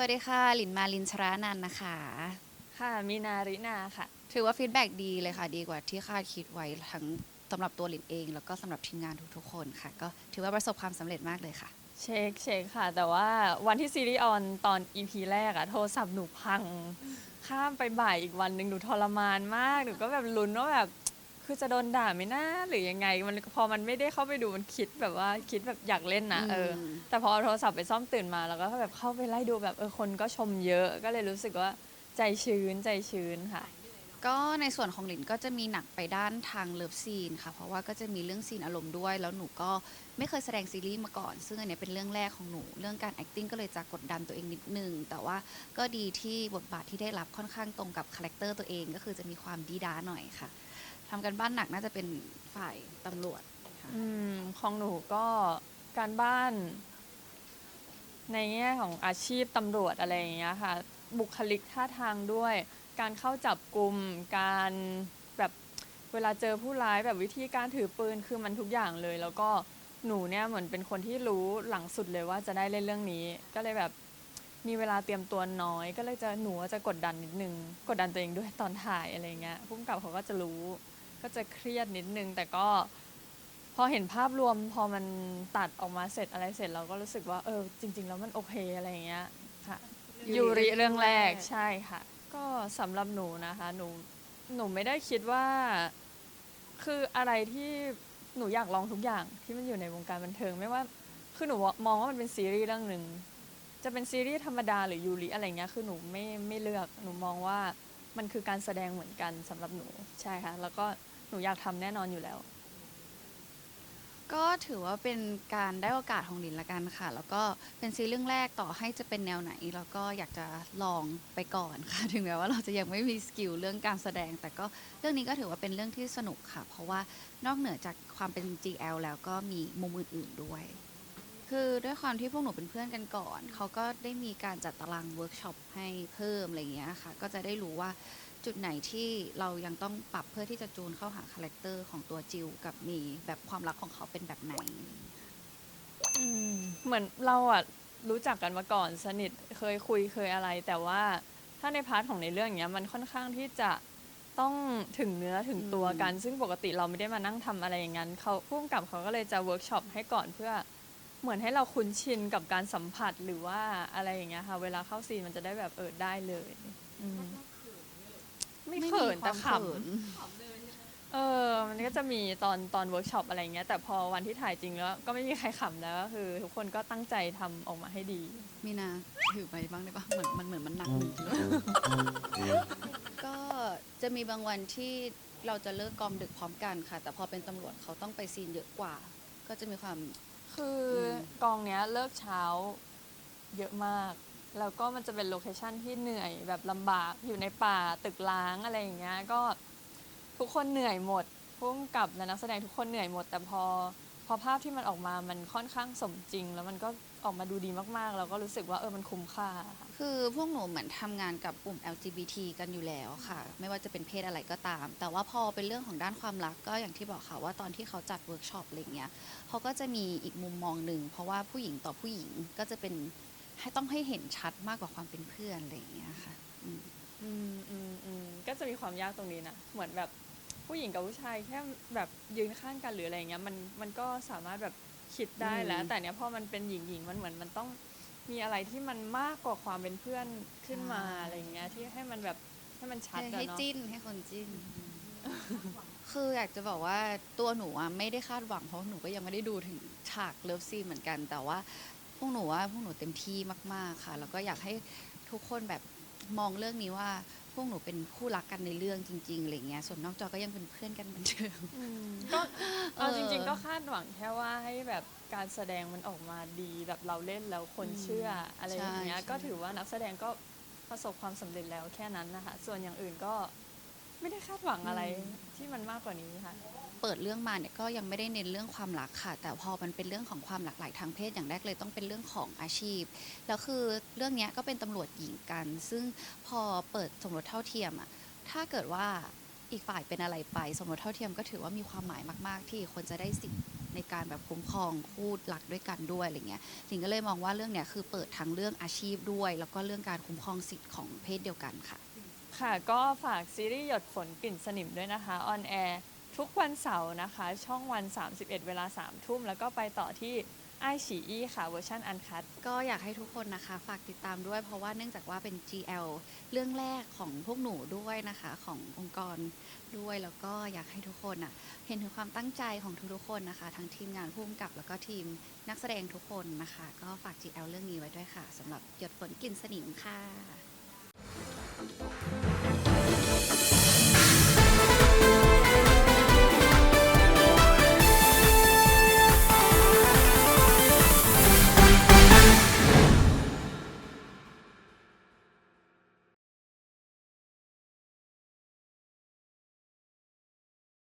วัสดีค่ะหลินมาลินชรานันท์นะคะ ค่ะมีนารินาค่ะ ถือว่าฟีดแบ็กดีเลยค่ะ ดีกว่าที่คาดคิดไว้ทั้งสำหรับตัวหลินเอง แล้วก็สำหรับทีมงานทุกๆคนค่ะ ก็ถือว่าประสบความสำเร็จมากเลยค่ะ เช็คเช็คค่ะ แต่ว่าวันที่ซีรีส์ออนตอน EP แรกอะโทรศัพท์หนูพัง ข้ามไปบ่ายอีกวันหนึ่งหนูทรมานมาก หนูก็แบบลุ้นว่าแบบ คือจะโดนด่าไหมนะหรือยังไง มันพอมันไม่ได้เข้าไปดูมันคิดแบบว่าคิดแบบอยากเล่นนะเอออืมแต่พอเอาโทรศัพท์ไปซ่อมตื่นมาแล้วก็แบบเข้าไปไล่ดูแบบเออคนก็ชมเยอะก็เลยรู้สึกว่าใจชื้นใจชื้นค่ะ ก็ในส่วนของหลินก็จะมีหนักไปด้านทางเลิฟซีนค่ะ เพราะว่าก็จะมีเรื่องซีนอารมณ์ด้วย แล้วหนูก็ไม่เคยแสดงซีรีส์มาก่อน ซึ่งอันเนี้ยเป็นเรื่องแรกของหนู เรื่องการ acting ก็เลยจะกดดันตัวเองนิดนึง แต่ว่าก็ดีที่บทบาทที่ได้รับค่อนข้างตรงกับคาแรคเตอร์ตัวเอง ก็คือจะมีความดีด้าหน่อยค่ะ ทำกันบ้านหนักน่าจะเป็นฝ่ายตำรวจค่ะอืมของหนูก็การบ้าน ในแง่ของอาชีพตำรวจอะไรอย่างเงี้ยค่ะ บุคลิกท่าทางด้วย การเข้าจับกลุ่มการแบบเวลาเจอผู้ร้ายแบบวิธีการถือปืนคือมันทุกอย่างเลย แล้วก็หนูเนี่ยเหมือนเป็นคนที่รู้หลังสุดเลยว่าจะได้เล่นเรื่องนี้ ก็เลยแบบมีเวลาเตรียมตัวน้อย ก็เลยจะหนูจะกดดันนิดนึง กดดันตัวเองด้วยตอนถ่ายอะไรเงี้ยพุ่มกับเขาก็จะรู้ ก็จะเครียดนิดนึง แต่ก็พอเห็นภาพรวมพอมันตัดออกมาเสร็จอะไรเสร็จเราก็รู้สึกว่าเออจริง ๆ แล้วมันโอเคอะไรอย่างเงี้ยค่ะยูยูริริเรื่องแรกเรื่องแรกใช่ค่ะ ก็สำหรับหนูนะคะ หนูหนูไม่ได้คิดว่า คืออะไรที่หนูอยากลองทุกอย่างที่มันอยู่ในวงการบันเทิงไม่ว่าคือหนูมองว่ามันเป็นซีรีส์เรื่องหนึ่งจะเป็นซีรีส์ธรรมดาหรือยูริอะไรเงี้ยคือหนูไม่ไม่เลือกหนูมองว่า มันคือการแสดงเหมือนกันสำหรับหนูใช่ค่ะ แล้วก็หนูอยากทำแน่นอนอยู่แล้ว ก็ถือว่าเป็นการได้โอกาสของลินละกันค่ะ แล้วก็เป็นซีรีส์เรื่องแรกต่อให้จะเป็นแนวไหน แล้วก็อยากจะลองไปก่อนค่ะ ถึงแม้ว่าเราจะยังไม่มีสกิลเรื่องการแสดง แต่ก็เรื่องนี้ก็ถือว่าเป็นเรื่องที่สนุกค่ะ เพราะว่านอกเหนือจากความเป็น GL แล้วก็มีมุมอื่น ๆด้วย คือด้วยความที่พวกหนูเป็นเพื่อนกันก่อน เขาก็ได้มีการจัดตารางเวิร์กช็อปให้เพิ่มอะไรอย่างเงี้ยค่ะ ก็จะได้รู้ว่าจุดไหนที่เรายังต้องปรับเพื่อที่จะจูนเข้าหาคาแรคเตอร์ของตัวจิวกับมีแบบความรักของเขาเป็นแบบไหน อืมเหมือนเราอะรู้จักกันมาก่อนสนิทเคยคุยเคยอะไร แต่ว่าถ้าในพาร์ทของในเรื่องเนี้ยมันค่อนข้างที่จะต้องถึงเนื้อถึงตัวกัน ซึ่งปกติเราไม่ได้มานั่งทำอะไรอย่างนั้นเขาพุ่มกับเขาก็เลยจะเวิร์กช็อปให้ก่อนเพื่อ เหมือนให้เราคุ้นชินกับการสัมผัสหรือว่าอะไรอย่างเงี้ยค่ะ เวลาเข้าซีนมันจะได้แบบเออได้เลยอืมไม่เขินแต่ขำเออ มันก็จะมีตอนตอนเวิร์กช็อปอะไรเงี้ยแต่พอวันที่ถ่ายจริงแล้วก็ไม่มีใครขำแล้วก็คือ ทุกคนก็ตั้งใจทำออกมาให้ดีมีนาถือไปบ้างได้ปะเหมือนมันเหมือนมันหนักมือก็จะมีบางวันที่เราจะเลิกกองดึกพร้อมกันค่ะ แต่พอเป็นตำรวจเขาต้องไปซีนเยอะกว่า ก็จะมีความ คือกองเนี้ยเลิกเช้าเยอะมาก แล้วก็มันจะเป็นโลเคชั่นที่เหนื่อยแบบลำบากอยู่ในป่าตึกล้างอะไรอย่างเงี้ยก็ทุกคนเหนื่อยหมดพุ่มกับและนักแสดงทุกคนเหนื่อยหมด แต่พอพอภาพที่มันออกมามันค่อนข้างสมจริง แล้วมันก็ ออกมาดูดีมากๆ เราก็รู้สึกว่าเออมันคุ้มค่าค่ะคือพวกหนูเหมือนทำงานกับกลุ่ม LGBT กันอยู่แล้วค่ะ ไม่ว่าจะเป็นเพศอะไรก็ตาม แต่ว่าพอเป็นเรื่องของด้านความรักก็อย่างที่บอกค่ะว่าตอนที่เขาจัดเวิร์กช็อปอะไรเงี้ยเขาก็จะมีอีกมุมมองหนึ่งเพราะว่าผู้หญิงต่อผู้หญิงก็จะเป็นให้ต้องให้เห็นชัดมากกว่าความเป็นเพื่อนอะไรอย่างเงี้ยค่ะอืมอืมอืมอืมก็จะมีความยากตรงนี้นะ เหมือนแบบผู้หญิงกับผู้ชายแค่แบบยืนข้างกันหรืออะไรเงี้ยมันมันก็สามารถแบบ คิดได้แล้วอืมแต่เนี้ยพอมันเป็นหญิงหญิงๆมันเหมือนมันต้องมีอะไรที่มันมากกว่าความเป็นเพื่อนขึ้นมาอะไรเงี้ยที่ให้มันแบบให้มันชัดให้อะให้เนาะจิ้นให้คนจิ้น คืออยากจะบอกว่าตัวหนูอะไม่ได้คาดหวังเพราะหนูก็ยังไม่ได้ดูถึงฉากเลิฟซีนเหมือนกัน แต่ว่าพวกหนูว่าพวกหนูเต็มที่มาก ๆค่ะ แล้วก็อยากให้ทุกคนแบบมองเรื่องนี้ว่าพวกหนูเป็นคู่รักกันในเรื่องจริงๆอะไรเงี้ย ส่วนนอกจอก็ยังเป็นเพื่อนกันเหมือนเดิมอืมก็เอาเออจริงๆ ก็คาดหวังแค่ว่าให้แบบการแสดงมันออกมาดีแบบเราเล่นแล้วคนอืมเชื่ออะไรอย่างเงี้ยใช่ก็ถือว่านักแสดงก็ประสบความสำเร็จแล้วแค่นั้นนะคะส่วนอย่างอื่นก็ไม่ได้คาดหวังอะไรที่มันมากกว่านี้ค่ะ เปิดเรื่องมาเนี่ยก็ยังไม่ได้เน้นเรื่องความรักค่ะ แต่พอมันเป็นเรื่องของความหลากหลายทางเพศอย่างแรกเลยต้องเป็นเรื่องของอาชีพ แล้วคือเรื่องเนี้ยก็เป็นตำรวจหญิงกัน ซึ่งพอเปิดสมรสเท่าเทียมอะถ้าเกิดว่า อีกฝ่ายเป็นอะไรไป สมรสเท่าเทียมก็ถือว่ามีความหมายมาก ๆ ที่คนจะได้สิทธิ์ในการแบบคุ้มครองคู่รักด้วยกันด้วยอะไรเงี้ยหลิงก็เลยมองว่าเรื่องเนี้ยคือเปิดทั้งเรื่องอาชีพด้วย แล้วก็เรื่องการคุ้มครองสิทธิ์ของเพศเดียวกันค่ะ ค่ะก็ฝากซีรีส์หยดฝนกลิ่นสนิมด้วยนะคะออนแอร์ทุกวันเสาร์นะคะ ช่องวัน 31 เวลา3ทุ่มแล้วก็ไปต่อที่ ไอฉีอีค่ะเวอร์ชันอันคัดก็อยากให้ทุกคนนะคะ ฝากติดตามด้วยเพราะว่าเนื่องจากว่าเป็น GL เรื่องแรกของพวกหนูด้วยนะคะ ขององค์กรด้วยแล้วก็อยากให้ทุกคนอะเห็นถึงความตั้งใจของทุกๆคนนะคะ ทั้งทีมงานผู้กำกับแล้วก็ทีมนักแสดงทุกคนนะคะ ก็ฝาก GL เรื่องนี้ไว้ด้วยค่ะสำหรับหยดฝนกลิ่นสนิมค่ะ